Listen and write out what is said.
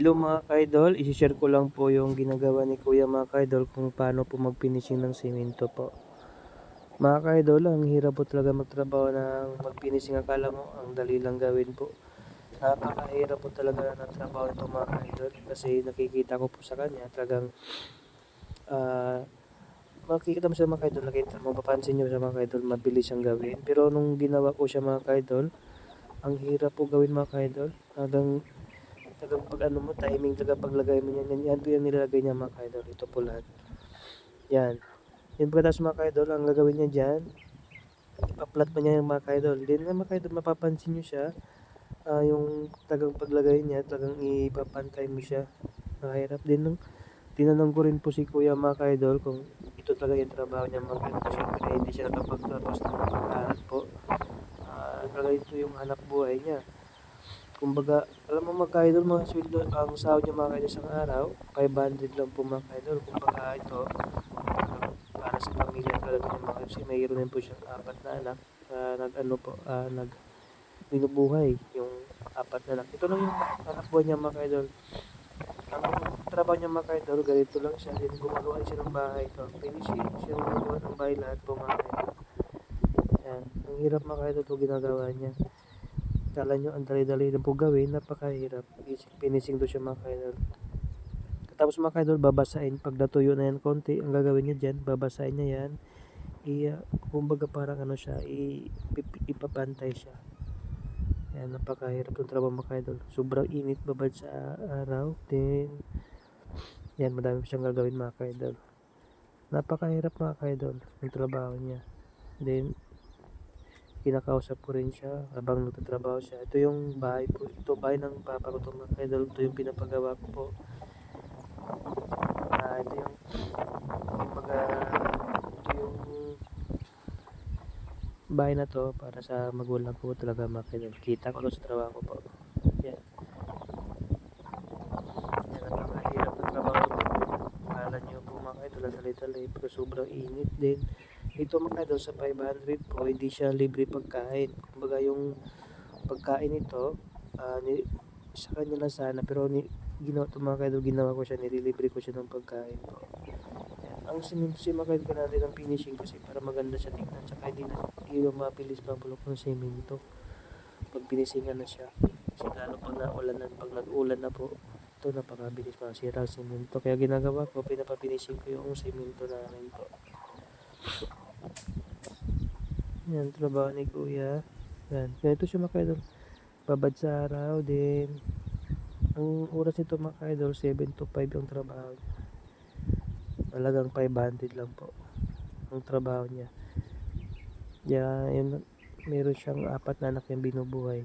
Hello mga ka-idol, isi-share ko lang po yung ginagawa ni Kuya mga ka-idol kung paano po mag-finishing ng simento po. Mga ka-idol, ang hirap po talaga magtrabaho ng mag-finishing. Akala mo, ang dali lang gawin po. Napakahirap po talaga ng trabaho nito mga ka-idol kasi nakikita ko po sa kanya talagang ah makikita mo siya mga ka-idol, nakita mo, mapapansin nyo siya mga ka-idol, mabilis siyang gawin. Pero nung ginawa ko siya mga ka-idol, ang hirap po gawin mga ka-idol. Hanggang tagang pag ano mo, timing taga paglagay mo yan, yan, yan yung nilalagay niya mga ka-idol. Ito po lahat. Yan. Yan pagkatapos mga ka-idol, ang gagawin niya dyan, ipaplat mo niya yung mga ka-idol. Then mga ka-idol, mapapansin nyo siya, ah, yung tagang paglagay niya, talagang ipapantay mo siya. Nakahirap din nung tinanong ko rin po si Kuya mga ka-idol kung ito talaga yung trabaho niya mga ka-idol. Siyempre, hindi siya nakapagtapos ng pagkarat po. Ah, talaga ito yung hanap buhay niya. Kumbaga, alam mo mga ka-idol, mga sweldo, ang sahod niya mga ka-idol sa araw, 500 lang po mga ka-idol. Kumbaga ito, para sa pamilya talaga ng mga kasi mayroon din po siyang apat na anak. ah, nag ano po, ah, nag binubuhay yung apat na anak. Ito lang yung anak niya mga ka-idol. Ang trabaho niya mga ka-idol, ganito lang siya. Din gumagawa siya ng bahay. Ito, finishing siya gumagawa ng bahay lahat po mga ka-idol. Yan. Ang hirap mga ka-idol ito ginagawa niya. Kala nyo ang dali-dali na po gawin, napakahirap. Finishing to siya mga ka-idol. Tapos mga ka-idol, babasahin. Pag natuyo na yan konti, ang gagawin niya dyan, babasahin niya yan. I, uh, kumbaga parang ano siya, i, ip- ipapantay siya. Yan, napakahirap ng trabaho mga ka-idol. Sobrang init babad sa araw. Then, yan, madami siyang gagawin mga ka-idol. Napakahirap mga ka-idol ng trabaho niya. Then, kinakausap ko rin siya habang nagtatrabaho siya. Ito yung bahay po. Ito bahay ng papa ko to mga ka-idol. Ito yung pinapagawa ko po. Ah, ito yung kumbaga ito yung bahay na to para sa magulang ko talaga mga ka-idol. Kita ko sa trabaho ko po. Yan. Yan, napakahirap na trabaho ko. Akala nyo po mga ka-idol, ang dali-dali. Pero sobrang init din. Ito mga idol sa 500 po, hindi siya libre pagkain. Kumbaga yung pagkain ito, ah, ni, sa kanya lang sana, pero ni, ginawa ito mga idol, ginawa ko siya, nililibre ko siya ng pagkain po. Yan. Ang siminto si mga idol natin ng finishing kasi para maganda siya tingnan, tsaka hindi na yung mabilis mabulok ng siminto. Pag pinisingan na siya, kasi lalo pag naulanan, pag nag-ulan na po, ito napakabilis masira ang siminto. Kaya ginagawa ko, pinapapinising ko yung siminto namin po. Yan, trabaho ni Kuya. Yan, ganito siya mga idol. Babad sa araw din. Ang oras nito mga idol, 7 to 5 yung trabaho niya. Talagang 500 lang po ang trabaho niya. Kaya yun, meron siyang apat na anak yung binubuhay.